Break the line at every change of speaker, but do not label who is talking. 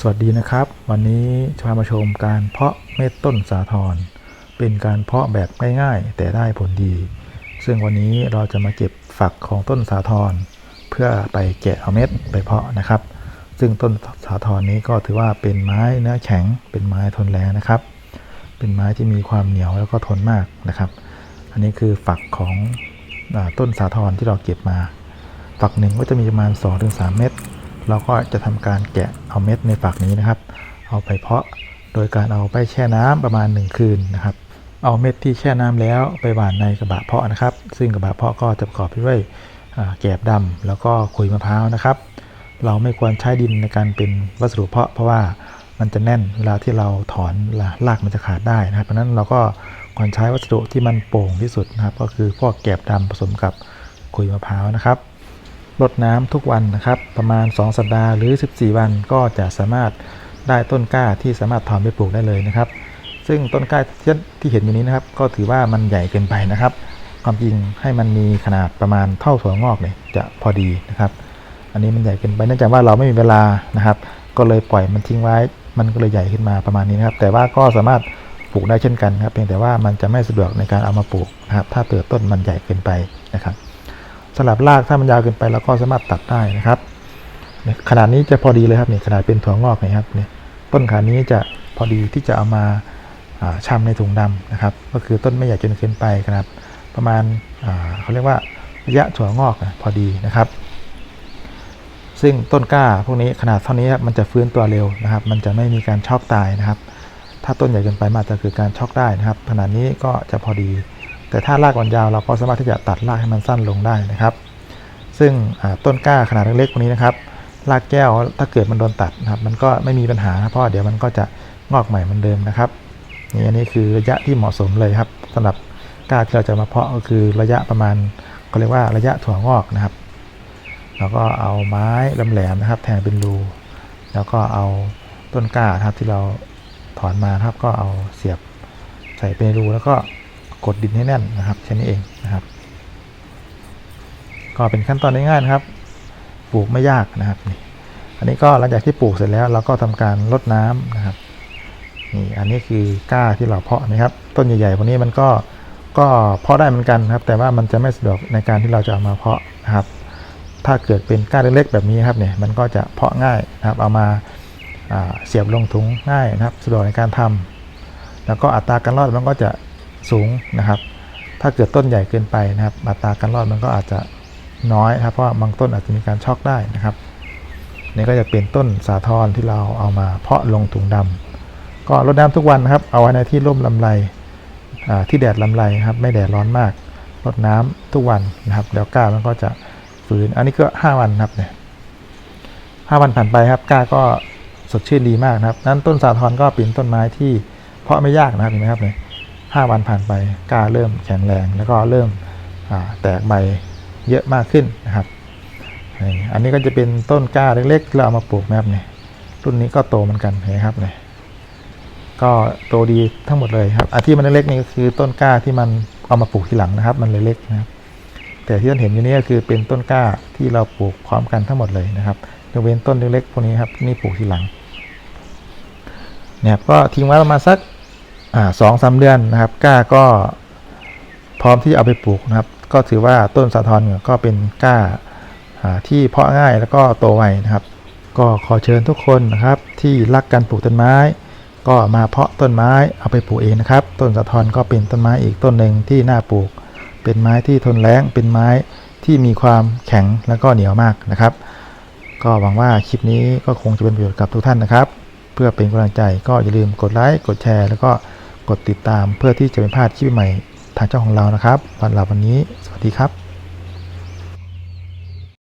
สวัสดีนะครับ วันนี้จะพามาชมการเพาะเม็ดต้นสาทรเป็นการเพาะแบบง่ายๆ แต่ได้ผลดี ซึ่งวันนี้เราจะมาเก็บฝักของต้นสาทรเพื่อไปแกะเอาเม็ดไปเพาะนะครับ ซึ่งต้นสาทรนี้ก็ถือว่าเป็นไม้เนื้อแข็ง เป็นไม้ทนแรงนะครับ เป็นไม้ที่มีความเหนียวแล้วก็ทนมากนะครับ อันนี้คือฝักของอต้นสาทรที่เราเก็บมา ฝักหนึ่งก็จะมีประมาณ 2-3 เม็ดเราก็จะทำการแกะ เอาเม็ดในฝักนี้นะครับ เอาไปเพาะโดยการเอาไปแช่น้ำประมาณ 1 คืนนะครับ เอาเม็ดที่แช่น้ำแล้วไปหว่านในกระบะเพาะนะครับ ซึ่งกระบะเพาะก็จะประกอบไปด้วยแกบดำแล้วก็ขุยมะพร้าวนะครับ เราไม่ควรใช้ดินในการเป็นวัสดุเพาะ เพราะว่ามันจะแน่นเวลาที่เราถอนรากมันจะขาดได้นะครับเพราะนั้นเราก็ควรใช้วัสดุที่มันโป่งที่สุดนะครับ ก็คือพวกแกบดำผสมกับขุยมะพร้าวนะครับ รดน้ำทุกวันนะครับ ประมาณ 2 สัปดาห์หรือ 14 วันก็จะสามารถได้ต้นกล้าที่สามารถถอนไปปลูกได้เลยนะครับ ซึ่งต้นกล้าที่ที่เห็นอยู่นี้นะครับ ก็ถือว่ามันใหญ่เกินไปนะครับ ความจริงให้มันมีขนาดประมาณเท่าถั่วงอกเนี่ยจะพอดีนะครับ อันนี้มันใหญ่เกินไปเนื่องจากว่าเราไม่มีเวลานะครับ ก็เลยปล่อยมันทิ้งไว้ มันก็เลยใหญ่ขึ้นมาประมาณนี้นะครับ แต่ว่าก็สามารถปลูกได้เช่นกันครับ เพียงแต่ว่ามันจะไม่สะดวกในการเอามาปลูกนะครับ ถ้าเติบต้นมันใหญ่เกินไปนะครับ สลับรากถ้ามันยาวเกินไปเราก็สามารถตัดได้นะครับขนาดนี้จะพอดีเลยครับเนี่ยขนาดเป็นถั่วงอกนะครับเนี่ยต้นขานี้จะพอดีที่จะเอามาอ่าชำในถุงดำนะครับ ก็คือต้นไม่ใหญ่จนเกินไปนะครับ ประมาณเขาเรียกว่าระยะถั่วงอกนะพอดีนะครับ ซึ่งต้นกล้าพวกนี้ขนาดเท่านี้มันจะฟื้นตัวเร็วนะครับ มันจะไม่มีการช็อกตายนะครับ ถ้าต้นใหญ่เกินไปมาจจะเกิดการช็อกได้นะครับ ขนาดนี้ก็จะพอดี แต่ถ้ารากมันยาวเราก็สามารถที่จะตัดรากให้มันสั้นลงได้นะครับ ซึ่งต้นกล้าขนาดเล็กๆพวกนี้นะครับรากแก้วถ้าเกิดมันโดนตัดนะครับ มันก็ไม่มีปัญหาเพราะเดี๋ยวมันก็จะงอกใหม่เหมือนเดิมนะครับนี่อันนี้คือระยะที่เหมาะสมเลยครับสำหรับกล้าที่เราจะมาเพาะก็คือระยะประมาณก็เรียกว่าระยะถั่วงอกนะครับ แล้วก็เอาไม้แหลมๆนะครับ แทงเป็นรูแล้วก็เอาต้นกล้าครับที่เราถอนมาครับก็เอาเสียบใส่ไปในรูแล้วก็ กดดินให้แน่นนะครับแค่นี้เองนะครับ ก็เป็นขั้นตอนง่ายๆนะครับ ปลูกไม่ยากนะครับนี่อันนี้ก็หลังจากที่ปลูกเสร็จแล้วเราก็ทำการรดน้ำนะครับนี่อันนี้คือก้าที่เราเพาะนะครับ ต้นใหญ่ๆพวกนี้มันก็ก็เพาะได้เหมือนกันครับ แต่ว่ามันจะไม่สะดวกในการที่เราจะเอามาเพาะนะครับ ถ้าเกิดเป็นก้าเล็กๆแบบนี้ครับเนี่ยมันก็จะเพาะง่ายนะครับ เอามาอ่าเสียบลงถุงง่ายนะครับ สะดวกในการทำแล้วก็อัตราการรอดมันก็จะ สูงนะครับ ถ้าเกิดต้นใหญ่เกินไปนะครับอัตราการรอดมันก็อาจจะน้อยครับเพราะบางต้นอาจจะมีการช็อกได้นะครับนี่ก็จะเป็นต้นสาทรที่เราเอามาเพาะลงถุงดำก็รดน้ำทุกวันนะครับ เอาไว้ในที่ร่มลำไร่ที่แดดลำไรครับ ไม่แดดร้อนมากรดน้ำทุกวันนะครับแล้วก้ามันก็จะฟื้นอันนี้ก็ 5 วันครับเนี่ยห้าวันผ่านไปครับก้าก็สดชื่นดีมากนะครับ นั้นต้นสาทรก็เป็นต้นไม้ที่เพาะไม่ยากนะครับเห็นไหมครับเนี่ย ห้าวันผ่านไปก้าเริ่มแข็งแรง แล้วก็เริ่มแตกใบเยอะมากขึ้นนะครับ อันนี้ก็จะเป็นต้นก้าเล็กๆที่เราเอามาปลูกนะครับเนี่ยรุ่นนี้ก็โตเหมือนกันนไหมครับเนี่ยก็โตดีทั้งหมดเลยครับอันที่มันเล็กๆนี่ก็คือต้นก้าที่มันเอามาปลูกทีหลังนะครับ มันเล็กๆนะครับ แต่ที่ท่านเห็นอยู่นี่ก็คือเป็นต้นก้าที่เราปลูกพร้อมกันทั้งหมดเลยนะครับยกเว้นต้นเล็กๆพวกนี้ครับนี่ปลูกทีหลังเนี่ยครับก็ทิ้งไว้ประมาณสัก สองสามเดือนนะครับก้าก็พร้อมที่จะเอาไปปลูกนะครับ ก็ถือว่าต้นสะทอนก็เป็นก้าที่เพาะง่ายแล้วก็โตไวนะครับ ก็ขอเชิญทุกคนนะครับที่รักการปลูกต้นไม้ ก็มาเพาะต้นไม้เอาไปปลูกเองนะครับ ต้นสะทอนก็เป็นต้นไม้อีกต้นหนึ่งที่น่าปลูก เป็นไม้ที่ทนแล้งเป็นไม้ที่มีความแข็งแล้วก็เหนียวมากนะครับ ก็หวังว่าคลิปนี้ก็คงจะเป็นประโยชน์กับทุกท่านนะครับ เพื่อเป็นกำลังใจก็อย่าลืมกดไลค์กดแชร์ แล้วก็ กดติดตามเพื่อที่จะไม่พลาดคลิปใหม่ทางช่องของเรานะครับวันหลับวันนี้ สวัสดีครับ